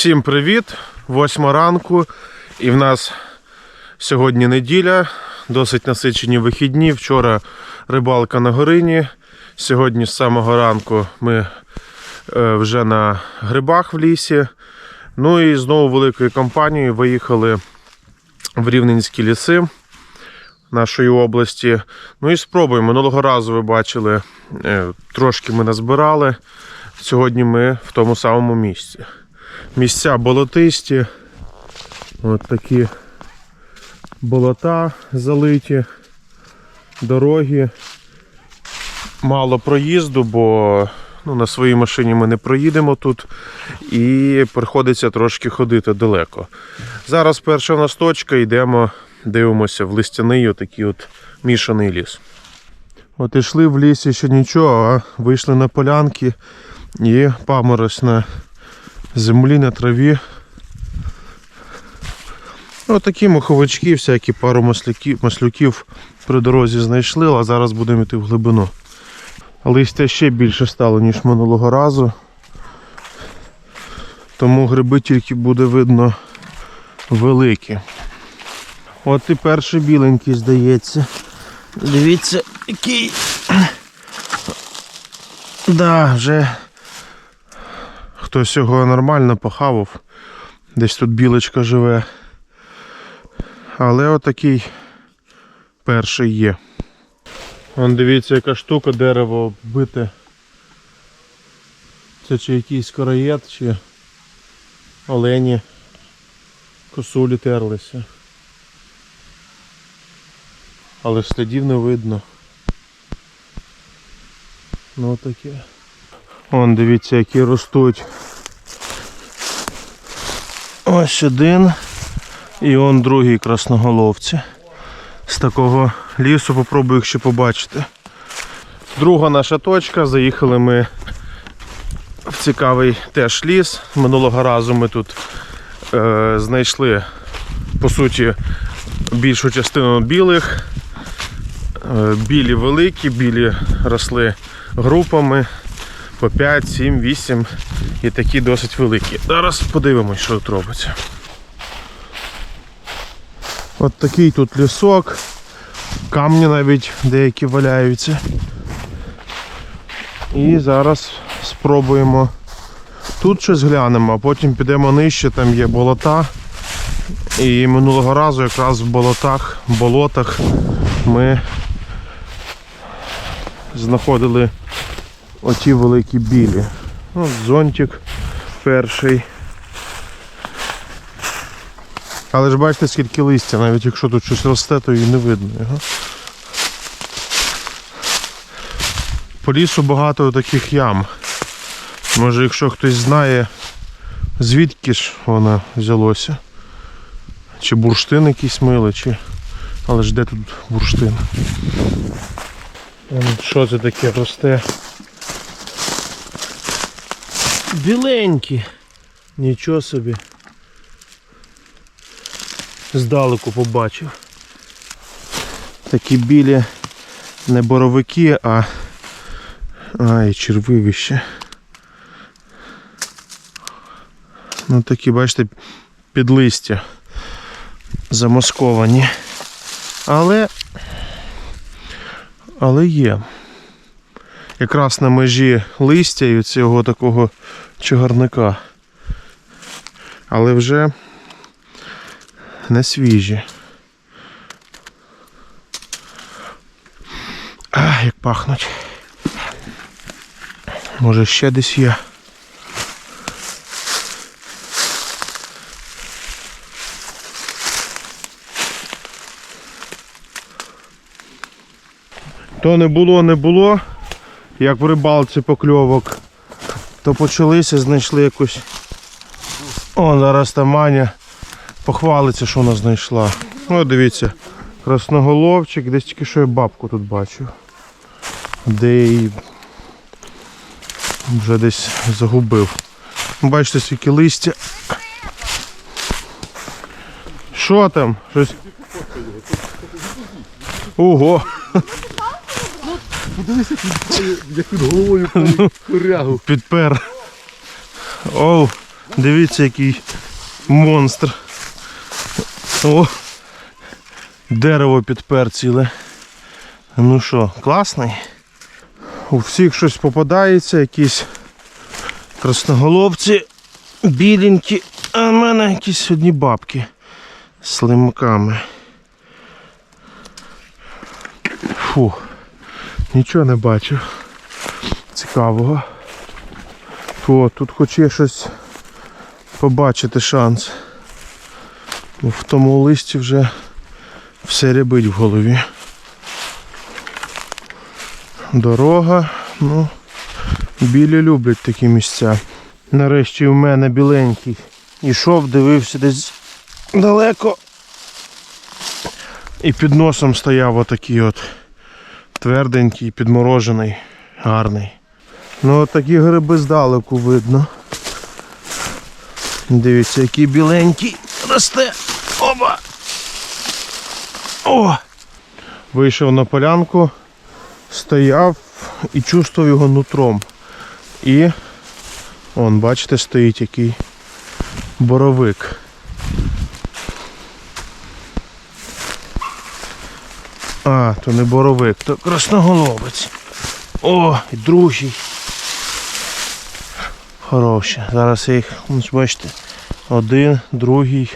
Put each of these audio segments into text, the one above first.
Всім привіт! Восьма ранку. І в нас сьогодні неділя, досить насичені вихідні. Вчора рибалка на горині. Сьогодні з самого ранку ми е, вже на грибах в лісі. Ну і знову великою компанією виїхали в Рівненські ліси нашої області. Ну і спробуємо. Минулого разу ви бачили, е, трошки ми назбирали. Сьогодні ми в тому самому місці. Місця болотисті. От такі болота залиті, дороги. Мало проїзду, бо ну, на своїй машині ми не проїдемо тут і приходиться трошки ходити далеко. Зараз перша в нас точка, йдемо, дивимося в листяний отакий от мішаний ліс. От ішли в лісі ще нічого, а вийшли на полянки і паморозь на землі, на траві. Отакі маховички, всякі пару маслюків, маслюків при дорозі знайшли, а зараз будемо йти в глибину. Листя ще більше стало, ніж минулого разу. Тому гриби тільки буде видно великі. От і перший біленький, здається. Дивіться, який. Да, вже хтось його нормально похавав. Десь тут білочка живе. Але отакий перший є. Вон дивіться, яка штука, дерево оббите. Це чи якийсь короєд, чи олені косулі терлися. Але слідів не видно. Ну таке. Вон дивіться, які ростуть. Ось один. І он другий красноголовці. З такого лісу попробую їх ще побачити. Друга наша точка. Заїхали ми в цікавий теж ліс. Минулого разу ми тут е, знайшли по суті більшу частину білих. Е, білі великі, білі росли групами по 5, 7, 8 і такі досить великі. Зараз подивимось, що тут робиться. От такий тут лісок. Камні навіть деякі валяються. І зараз спробуємо тут щось глянемо, а потім підемо нижче, там є болота. І минулого разу якраз в болотах, болотах ми знаходили оті великі білі. От зонтик перший. Але ж бачите, скільки листя, навіть якщо тут щось росте, то і не видно його. По лісу багато таких ям. Може якщо хтось знає, звідки ж вона взялося. Чи бурштин якийсь мили, чи. Але ж де тут бурштин? Що це таке росте? Біленькі. Нічого собі. Здалеку побачив. Такі білі не боровики, а Ай, червивище. Ну такі, бачите, під листя замасковані. Але але є. Якраз на межі листя і цього такого чагарника. Але вже не свіжі. А, як пахнуть. Може ще десь є. То не було, не було, як в рибалці покльовок, то почалися, знайшли якусь. О, зараз там Маня похвалиться, що вона знайшла. Ну, дивіться, красноголовчик, десь тільки що я бабку тут бачив. Де її вже десь загубив. Бачите, скільки листя. Що там? Щось. Ого! Подивися, як він головою корягу. Підпер. Оу, Дивіться, який монстр. О! Дерево підпер ціле. Ну що, класний? У всіх щось попадається, якісь красноголовці, біленькі, а в мене якісь одні бабки з слимками. Фу, нічого не бачив. Цікавого. О, тут хоч є щось побачити шанс. В тому листі вже все рябить в голові. Дорога, ну, білі люблять такі місця. Нарешті в мене біленький. Ішов, дивився десь далеко. І під носом стояв отакий от тверденький, підморожений, гарний. Ну от такі гриби здалеку видно. Дивіться, який біленький росте. Оба! О! Вийшов на полянку, стояв і чувствував його нутром. І он, бачите, стоїть який боровик. То не боровик, то красноголовець. О, і другий. Хороші. Зараз я їх, бачите, один, другий,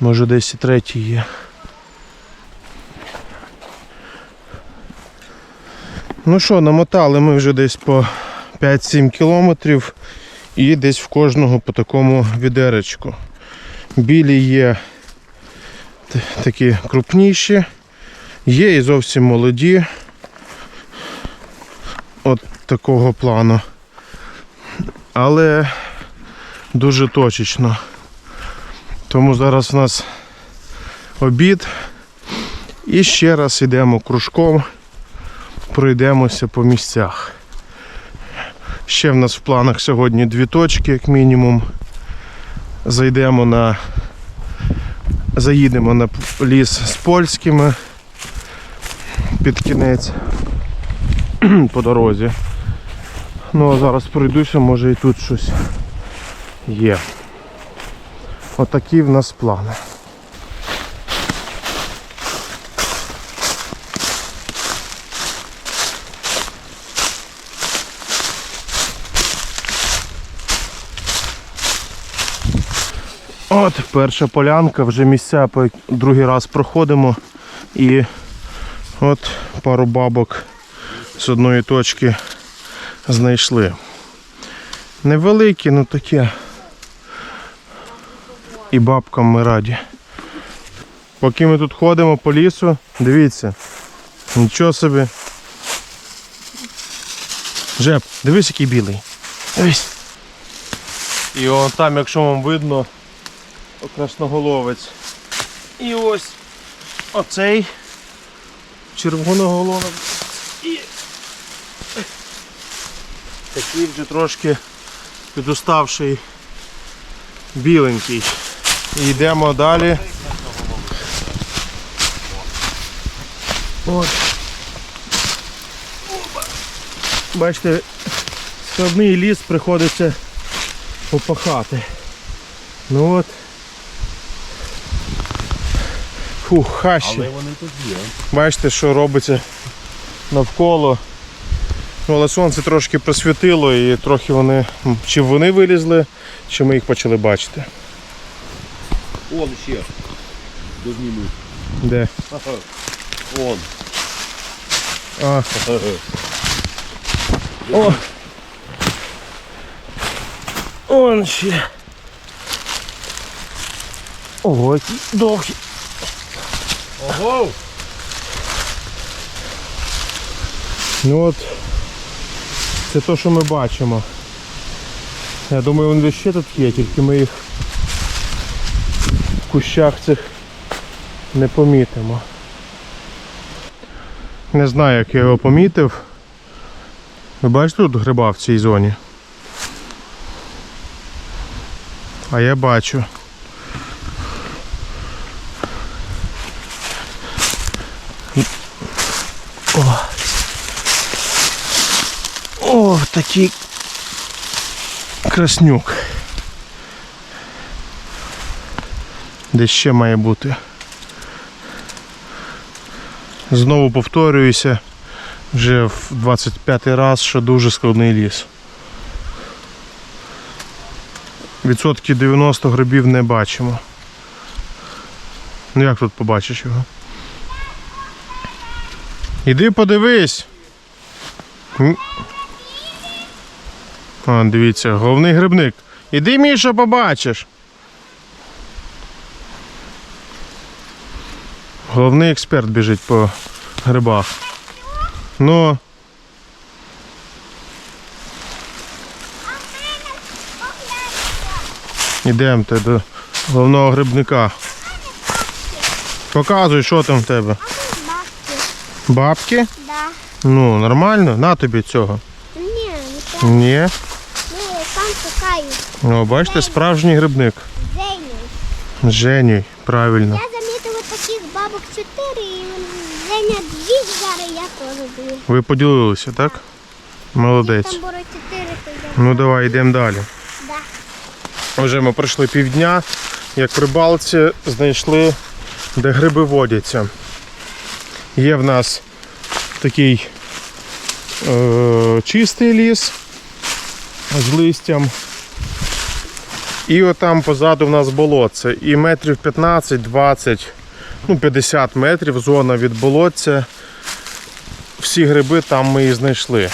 може десь і третій є. Ну що, намотали ми вже десь по 5-7 кілометрів і десь в кожного по такому відеречку. Білі є такі крупніші, є і зовсім молоді. От такого плану. Але дуже точечно. Тому зараз у нас обід. І ще раз йдемо кружком, пройдемося по місцях. Ще в нас в планах сьогодні дві точки, як мінімум. Зайдемо на. Заїдемо на ліс з польськими під кінець по дорозі. Ну а зараз пройдуся, може і тут щось є. Отакі в нас плани. От перша полянка, вже місця по другий раз проходимо і от пару бабок з одної точки знайшли. Невеликі, ну таке. І бабкам ми раді. Поки ми тут ходимо по лісу, дивіться. Нічого собі. Жеп, дивись, який білий. Дивись. І он там, якщо вам видно, красноголовець. І ось оцей червоноголовець. І такий вже трошки підуставший біленький. І йдемо далі. От. Бачите, складний ліс приходиться попахати. Ну от. Фух, хащі. Але вони тут є. Бачите, що робиться навколо. Ну, але сонце трошки просвітило і трохи вони. Чи вони вилізли, чи ми їх почали бачити. Он ще. Дозніму. Де? Он. А, о! Он ще. Ого, який довгий. Ого! Ну от це те, що ми бачимо. Я думаю, вони ще тут є, тільки ми їх в кущах цих не помітимо. Не знаю, як я його помітив. Ви бачите тут гриба в цій зоні? А я бачу. О. О, такий краснюк. Десь ще має бути. Знову повторююся вже в 25 раз, що дуже складний ліс. Відсотки 90 грибів не бачимо. Ну як тут побачиш його? Іди подивись. М. А, дивіться, головний грибник. Іди, Міша, побачиш. Головний експерт біжить по грибах. Ну. Ідемте до головного грибника. Показуй, що там в тебе. Бабки. Бабки? Да. Ну, нормально? На тобі цього. Ні. Ну, я сам шукаю. О, бачите, справжній грибник. Зеню. Женю, правильно. Я замітила таких бабок чотири, і Зеня дві зараз я теж дві. Ви поділилися, так? Молодець. Там було чотири, то я. Ну давай йдемо далі. Да. Вже ми пройшли півдня, як при балці знайшли, де гриби водяться. Є в нас такий е, чистий ліс з листям. І отам позаду в нас болотце. І метрів 15-20, ну 50 метрів зона від болотця. Всі гриби там ми і знайшли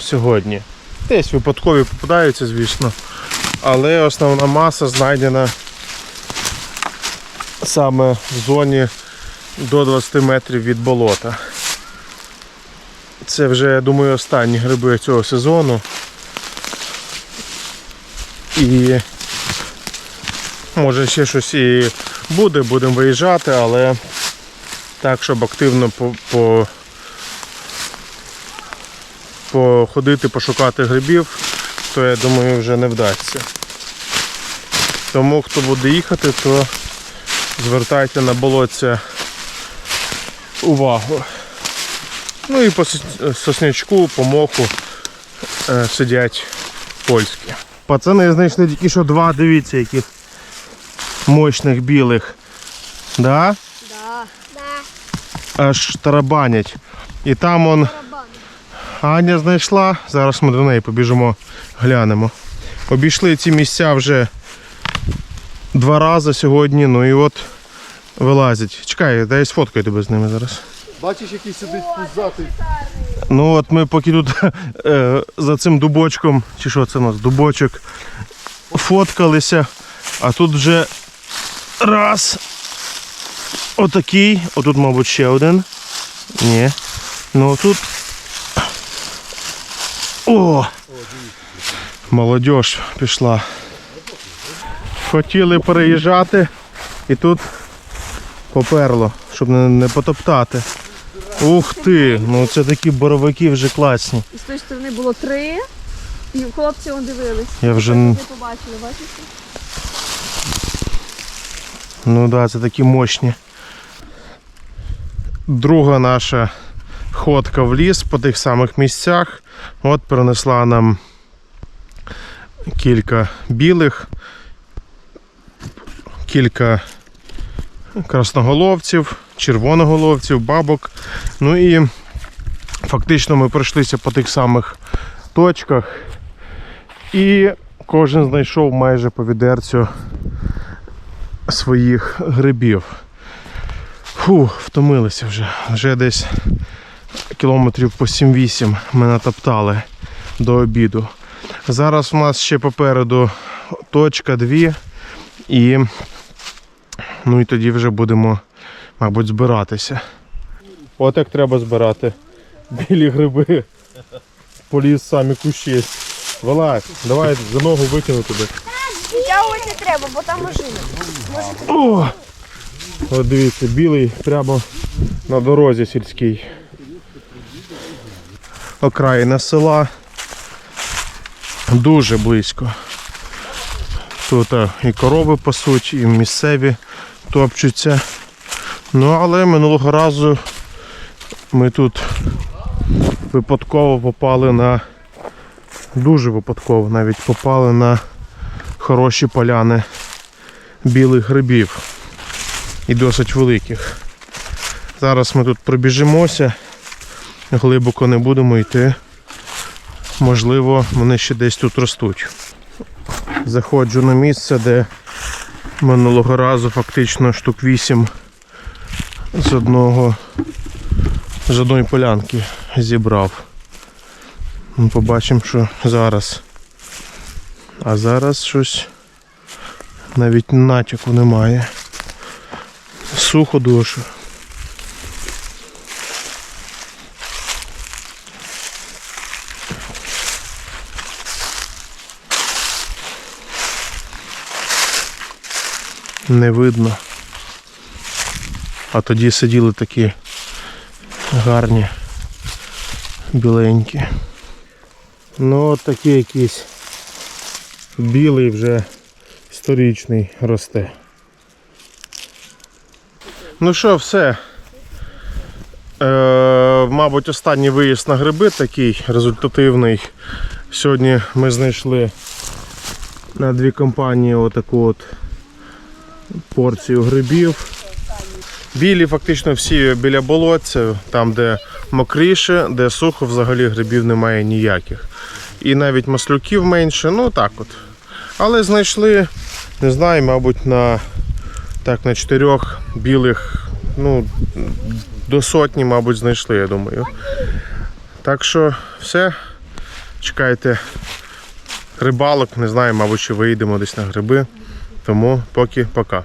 сьогодні. Десь випадкові попадаються, звісно але основна маса знайдена саме в зоні до 20 метрів від болота. Це вже, я думаю, останні гриби цього сезону. І може ще щось і буде, будемо виїжджати, але так, щоб активно по, по, походити, пошукати грибів, то я думаю вже не вдасться. Тому хто буде їхати, то звертайте на болотця увагу. Ну і по соснячку, по моху е, сидять польські. Пацани знайшли тільки що два, дивіться, яких мощних білих. Да? Да. Да. Аж тарабанять. І там он. Аня знайшла. Зараз ми до неї побіжимо, глянемо. Обійшли ці місця вже два рази сьогодні, ну і от вилазять. Чекай, дай сфоткаю тебе з ними зараз. Бачиш, який сидить пузатий. Ну от ми поки тут е, за цим дубочком, чи що це у нас, дубочок, фоткалися, а тут вже раз. Отакий, отут, мабуть, ще один. Ні. Ну тут. О! Молодь пішла. Хотіли переїжджати і тут поперло, щоб не потоптати. Ух ти! Ну це такі боровики вже класні. І з тої сторони було три, і хлопці он дивились. Я вже Не побачили, бачите? Ну да, це такі мощні. Друга наша ходка в ліс по тих самих місцях. От принесла нам кілька білих, кілька красноголовців, червоноголовців, бабок. Ну і фактично ми пройшлися по тих самих точках. І кожен знайшов майже по відерцю своїх грибів. Фу, втомилися вже. Вже десь кілометрів по 7-8 ми натоптали до обіду. Зараз у нас ще попереду точка 2 і ну і тоді вже будемо, мабуть, збиратися. От як треба збирати білі гриби. Поліз самі кущі. Вилазь, давай за ногу викину туди. Витягувати не треба, бо там ожина. О! От дивіться, білий прямо на дорозі сільській. Окраїна села. Дуже близько. Тут і корови пасуть, і місцеві топчуться. Ну, але минулого разу ми тут випадково попали на дуже випадково навіть попали на хороші поляни білих грибів. і досить великих. Зараз ми тут пробіжимося, глибоко не будемо йти. Можливо, вони ще десь тут ростуть. Заходжу на місце, де минулого разу фактично штук 8 з одного з одної полянки зібрав. Ми Побачимо, що зараз. А зараз щось навіть натяку немає. Сухо дуже. Не видно. А тоді сиділи такі гарні, біленькі. Ну от такий якийсь білий вже сторічний росте. Ну що, все. Е, мабуть, останній виїзд на гриби такий результативний. Сьогодні ми знайшли на дві компанії отаку от порцію грибів. Білі фактично всі біля болотця, там де мокріше, де сухо, взагалі грибів немає ніяких. І навіть маслюків менше, ну так от. Але знайшли, не знаю, мабуть, на, так, на чотирьох білих, ну, до сотні, мабуть, знайшли, я думаю. Так що все. Чекайте рибалок, не знаю, мабуть, чи вийдемо десь на гриби. Тому поки пока.